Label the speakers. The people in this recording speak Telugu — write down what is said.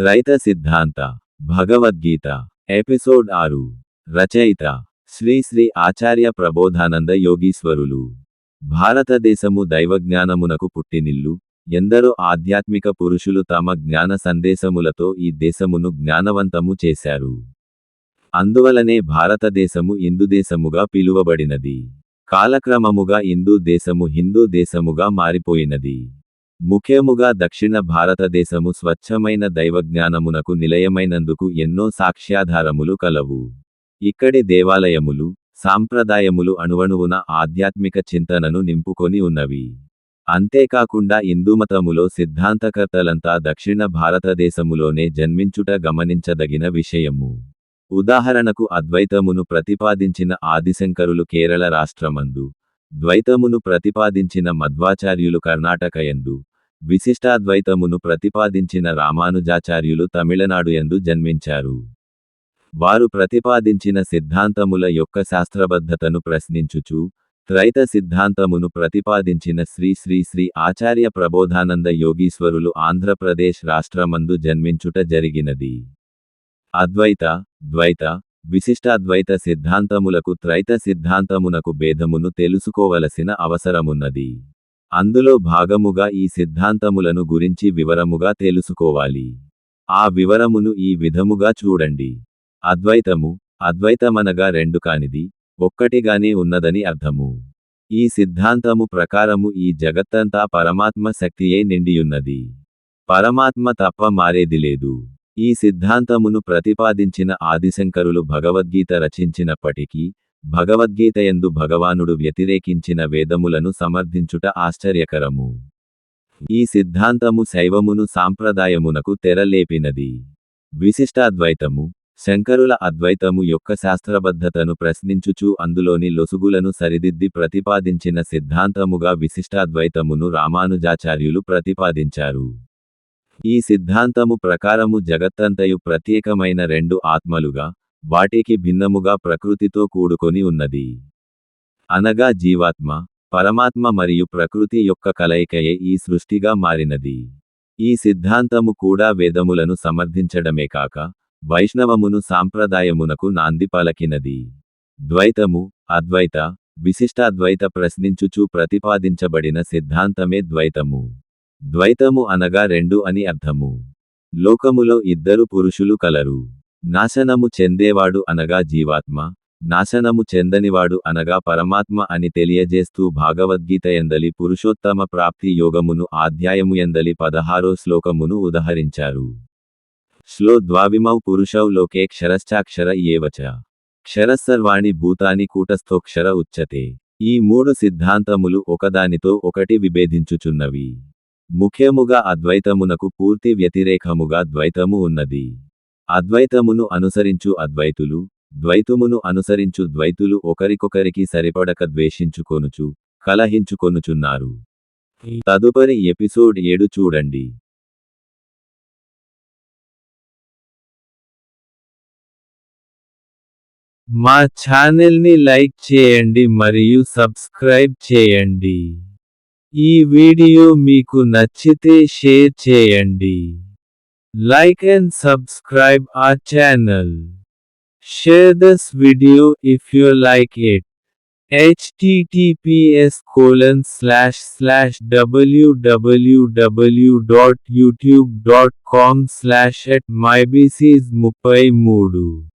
Speaker 1: త్రైత సిద్ధాంత భగవద్గీత ఎపిసోడ్ ఆరు. రచయిత శ్రీ శ్రీ ఆచార్య ప్రబోధానంద యోగీశ్వరులు. భారతదేశము దైవజ్ఞానమునకు పుట్టినిల్లు. ఎందరో ఆధ్యాత్మిక పురుషులు తమ జ్ఞాన సందేశములతో ఈ దేశమును జ్ఞానవంతము చేశారు. అందువలనే భారతదేశము ఇందుదేశముగా పిలువబడినది. కాలక్రమముగా ఇందు దేశము హిందూ దేశముగా మారిపోయినది. ముఖ్యముగా దక్షిణ భారతదేశము స్వచ్ఛమైన దైవజ్ఞానమునకు నిలయమైనందుకు ఎన్నో సాక్ష్యాధారములు కలవు. ఇక్కడి దేవాలయములు సాంప్రదాయములు అణువణువున ఆధ్యాత్మిక చింతనను నింపుకొని ఉన్నవి. అంతేకాకుండా హిందూమతములో సిద్ధాంతకర్తలంతా దక్షిణ భారతదేశములోనే జన్మించుట గమనించదగిన విషయము. ఉదాహరణకు అద్వైతమును ప్రతిపాదించిన ఆదిశంకరులు కేరళ రాష్ట్రమందు ద్వైతమును ప్రతిపాదించిన మధ్వాచార్యులు కర్ణాటకయందు విశిష్టాద్వైతమును ప్రతిపాదించిన రామానుజాచార్యులు తమిళనాడు యందు జన్మించారు. వారు ప్రతిపాదించిన సిద్ధాంతముల యొక్క శాస్త్రబద్ధతను ప్రశ్నించుచు త్రైత సిద్ధాంతమును ప్రతిపాదించిన శ్రీ శ్రీ శ్రీ ఆచార్య ప్రబోధానంద యోగీశ్వరులు ఆంధ్రప్రదేశ్ రాష్ట్రమందు జన్మించుట జరిగినది. అద్వైత ద్వైత విశిష్టాద్వైత సిద్ధాంతములకు త్రైత సిద్ధాంతమునకు భేదమును తెలుసుకోవలసిన అవసరమున్నది. అందులో భాగముగా ఈ సిద్ధాంతములను గురించి వివరముగా తెలుసుకోవాలి. ఆ వివరమును ఈ విధముగా చూడండి. అద్వైతము అద్వైతమనగా రెండు కానిది ఒక్కటిగానే ఉన్నదని అర్థము. ఈ సిద్ధాంతము ప్రకారము ఈ జగత్తంతా పరమాత్మ శక్తియే నిండియున్నది. పరమాత్మ తప్ప మారేది లేదు. ఈ సిద్ధాంతమును ప్రతిపాదించిన ఆదిశంకరులు భగవద్గీత రచించినప్పటికీ భగవద్గీతయందు భగవానుడు వ్యతిరేకించిన వేదములను సమర్థించుట ఆశ్చర్యకరము. ఈ సిద్ధాంతము శైవమును సాంప్రదాయమునకు తెరలేపినది. విశిష్టాద్వైతము శంకరుల అద్వైతము యొక్క శాస్త్రబద్ధతను ప్రశ్నించుచు అందులోని లొసుగులను సరిదిద్ది ప్రతిపాదించిన సిద్ధాంతముగా విశిష్టాద్వైతమును రామానుజాచార్యులు ప్రతిపాదించారు. ఈ సిద్ధాంతము ప్రకారము జగత్తంతయు ప్రత్యేకమైన రెండు ఆత్మలుగా వాటికి భిన్నముగా ప్రకృతితో కూడుకొని ఉన్నది. అనగా జీవాత్మ పరమాత్మ మరియు ప్రకృతి యొక్క కలయికయే ఈ సృష్టిగా మారినది. ఈ సిద్ధాంతము కూడా వేదములను సమర్థించడమే కాక వైష్ణవమును సాంప్రదాయమునకు నాంది పలకినది. ద్వైతము అద్వైత విశిష్టాద్వైత ప్రశ్నించుచూ ప్రతిపాదించబడిన సిద్ధాంతమే ద్వైతము. ద్వైతము అనగా రెండు అని అర్థము. లోకములో ఇద్దరు పురుషులు కలరు. నాశనము చెందేవాడు అనగా జీవాత్మ నాశనము చెందనివాడు అనగా పరమాత్మ అని తెలియజేస్తూ భాగవద్గీత ఎందలి పురుషోత్తమ ప్రాప్తి యోగమును ఆధ్యాయము ఎందలి పదహారో శ్లోకమును ఉదహరించారు. శ్లో ద్వావిమౌ పురుషౌ లోకే క్షరశ్చాక్షర ఏవచ క్షరసర్వాణి భూతాని కూటస్థోక్షర ఉచ్యతే. ఈ మూడు సిద్ధాంతములు ఒకదానితో ఒకటి విభేదించుచున్నవి. ముఖ్యముగా అద్వైతమునకు పూర్తి వ్యతిరేకముగా ద్వైతము ఉన్నది. అద్వైతమును అనుసరించు అద్వైతులు ద్వైతమును అనుసరించు ద్వైతులు ఒకరికొకరికి సరిపడక ద్వేషించుకొనుచు కలహించుకొనుచున్నారు. తదుపరి ఎపిసోడ్ ఏడు చూడండి. మా ఛానల్ని లైక్ చేయండి మరియు సబ్స్క్రైబ్ చేయండి. ఈ వీడియో మీకు నచ్చితే షేర్ చేయండి. Like and subscribe our channel. Share this video if you like it. https colon slash slash www.youtube.com slash at mybcsmuppaimudu